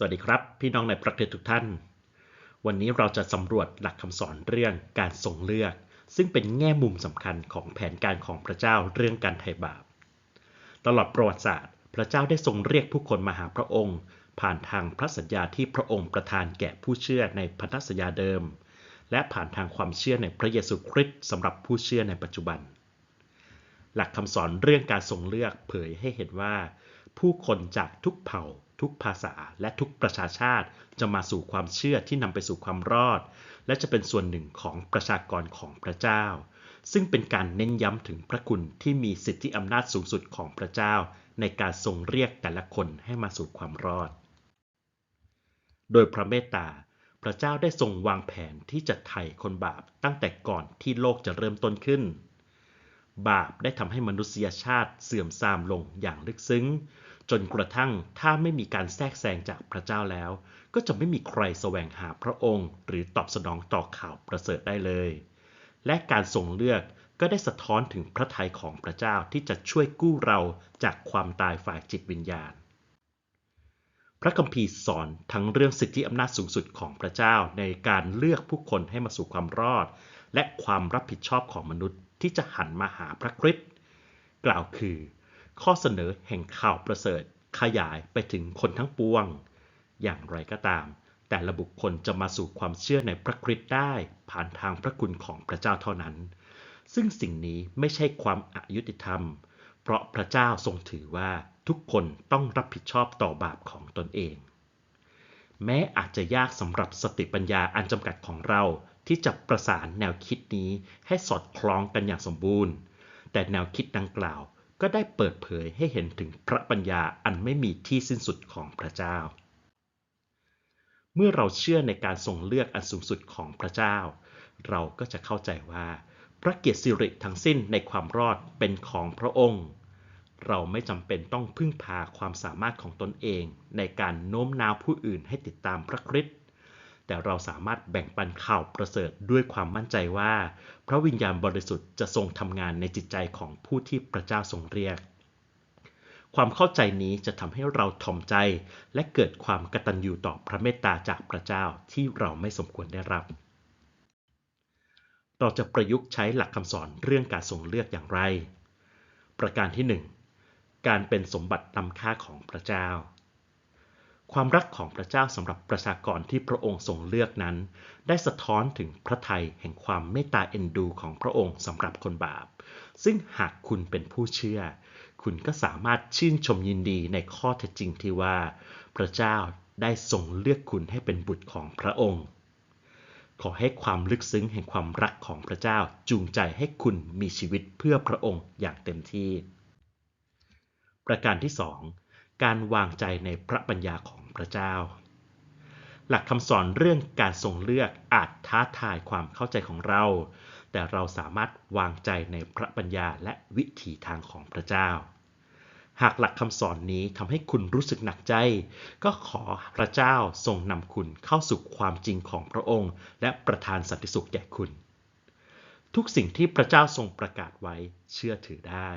สวัสดีครับ พี่น้องในประเทศทุกท่าน วันนี้เราจะสำรวจหลักคำสอนเรื่องการทรงเลือก ซึ่งเป็นแง่มุมสำคัญของแผนการของพระเจ้าเรื่องการไถ่บาป ตลอดประวัติศาสตร์ พระเจ้าได้ทรงเรียกผู้คนมาหาพระองค์ ผ่านทางพระสัญญาที่พระองค์ประทานแก่ผู้เชื่อในพันธสัญญาเดิม และผ่านทางความเชื่อในพระเยซูคริสต์สำหรับผู้เชื่อในปัจจุบัน หลักคำสอนเรื่องการทรงเลือกเผยให้เห็นว่า ผู้คนจากทุกเผ่า ทุกภาษาและทุกประชาชาติจะมาสู่ความเชื่อที่นำไปสู่ความรอด และจะเป็นส่วนหนึ่งของประชากรของพระเจ้า ซึ่งเป็นการเน้นย้ำถึงพระคุณที่มีสิทธิอำนาจสูงสุดของพระเจ้า ในการทรงเรียกแต่ละคนให้มาสู่ความรอด โดยพระเมตตาพระเจ้าได้ทรงวางแผนที่จะไถ่คนบาปตั้งแต่ก่อนที่โลกจะเริ่มต้นขึ้น บาปได้ทำให้มนุษยชาติเสื่อมทรามลงอย่างลึกซึ้ง จนกระทั่งถ้าไม่มีการแทรกแซงจากพระเจ้าแล้ว ก็จะไม่มีใครแสวงหาพระองค์ หรือตอบสนองต่อข่าวประเสริฐได้เลย และการทรงเลือกก็ได้สะท้อนถึงพระทัยของพระเจ้าที่จะช่วยกู้เราจากความตายฝ่ายจิตวิญญาณ พระคัมภีร์สอนทั้งเรื่องสิทธิอำนาจสูงสุดของพระเจ้าในการเลือกผู้คนให้มาสู่ความรอด และความรับผิดชอบของมนุษย์ที่จะหันมาหาพระคริสต์กล่าวคือ ข้อเสนอแห่งข่าวประเสริฐขยายไปถึงคนทั้งปวง อย่างไรก็ตาม แต่ละบุคคลจะมาสู่ความเชื่อในพระคริสต์ได้ผ่านทางพระคุณของพระเจ้าเท่านั้น ซึ่งสิ่งนี้ไม่ใช่ความอายุติธรรม เพราะพระเจ้าทรงถือว่าทุกคนต้องรับผิดชอบต่อบาปของตนเอง แม้อาจจะยากสำหรับสติปัญญาอันจำกัดของเราที่จะประสานแนวคิดนี้ให้สอดคล้องกันอย่างสมบูรณ์ แต่แนวคิดดังกล่าว ก็ได้เปิดเผยให้เห็นถึงพระปัญญาอันไม่มีที่สิ้นสุดของพระเจ้า เมื่อเราเชื่อในการทรงเลือกอันสูงสุดของพระเจ้า เราก็จะเข้าใจว่า พระเกียรติสิริทั้งสิ้นในความรอดเป็นของพระองค์ เราไม่จำเป็นต้องพึ่งพาความสามารถของตนเองในการโน้มน้าวผู้อื่นให้ติดตามพระคริสต์ แต่เราสามารถแบ่งปันข่าวประเสริฐด้วยความมั่นใจว่า พระวิญญาณบริสุทธิ์จะทรงทำงานในจิตใจของผู้ที่พระเจ้าทรงเรียก ความเข้าใจนี้จะทำให้เราถ่อมใจ และเกิดความกตัญญูต่อพระเมตตาจากพระเจ้าที่เราไม่สมควรได้รับ เราจะประยุกต์ใช้หลักคำสอนเรื่องการทรงเลือกอย่างไร ประการที่ 1 การเป็นสมบัติล้ำค่าของพระเจ้า ความรักของพระเจ้าสำหรับประชากรที่พระองค์ทรงเลือกนั้น ได้สะท้อนถึงพระทัยแห่งความเมตตาเอ็นดูของพระองค์สำหรับคนบาป ซึ่งหากคุณเป็นผู้เชื่อ คุณก็สามารถชื่นชมยินดีในข้อเท็จจริงที่ว่า พระเจ้าได้ทรงเลือกคุณให้เป็นบุตรของพระองค์ ขอให้ความลึกซึ้งแห่งความรักของพระเจ้าจูงใจให้คุณมีชีวิตเพื่อพระองค์อย่างเต็มที่ ประการที่สอง การวางใจในพระปัญญาของพระเจ้า หลักคำสอนเรื่องการทรงเลือกอาจท้าทายความเข้าใจของเรา แต่เราสามารถวางใจในพระปัญญาและวิถีทางของพระเจ้า หากหลักคำสอนนี้ทำให้คุณรู้สึกหนักใจ ก็ขอพระเจ้าทรงนำคุณเข้าสู่ความจริงของพระองค์ และประทานสันติสุขแก่คุณ ทุกสิ่งที่พระเจ้าทรงประกาศไว้เชื่อถือได้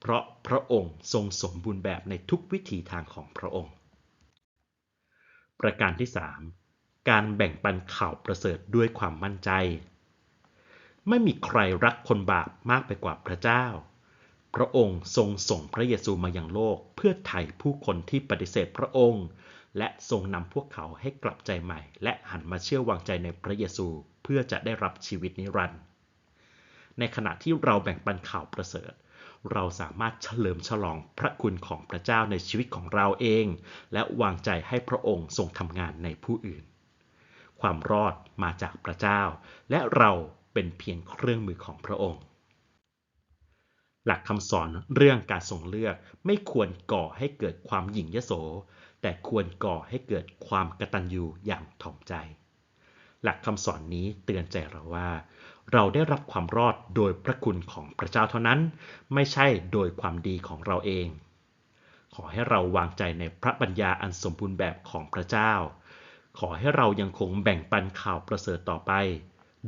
เพราะพระองค์ทรงสมบูรณ์แบบในทุกวิถีทางของพระองค์ ประการที่ 3 การแบ่งปันข่าวประเสริฐด้วยความมั่นใจ ไม่มีใครรักคนบาปมากไปกว่าพระเจ้า พระองค์ทรงส่งพระเยซูมายังโลกเพื่อไถ่ผู้คนที่ปฏิเสธพระองค์ และทรงนำพวกเขาให้กลับใจใหม่ และหันมาเชื่อวางใจในพระเยซูเพื่อจะได้รับชีวิตนิรันดร์ในขณะที่เราแบ่งปันข่าวประเสริฐ เราสามารถเฉลิมฉลองพระคุณของพระเจ้าในชีวิตของเราเอง และวางใจให้พระองค์ทรงทำงานในผู้อื่น ความรอดมาจากพระเจ้า และเราเป็นเพียงเครื่องมือของพระองค์ หลักคำสอนเรื่องการทรงเลือกไม่ควรก่อให้เกิดความหยิ่งยโส แต่ควรก่อให้เกิดความกตัญญูอย่างถ่อมใจ หลักคำสอนนี้เตือนใจเราว่า เราได้รับความรอดโดยพระคุณของพระเจ้าเท่านั้น ไม่ใช่โดยความดีของเราเอง ขอให้เราวางใจในพระปัญญาอันสมบูรณ์แบบของพระเจ้า ขอให้เรายังคงแบ่งปันข่าวประเสริฐต่อไป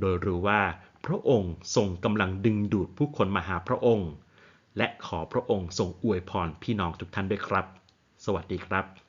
โดยรู้ว่าพระองค์ทรงกำลังดึงดูดผู้คนมาหาพระองค์ และขอพระองค์ทรงอวยพรพี่น้องทุกท่านด้วยครับ สวัสดีครับ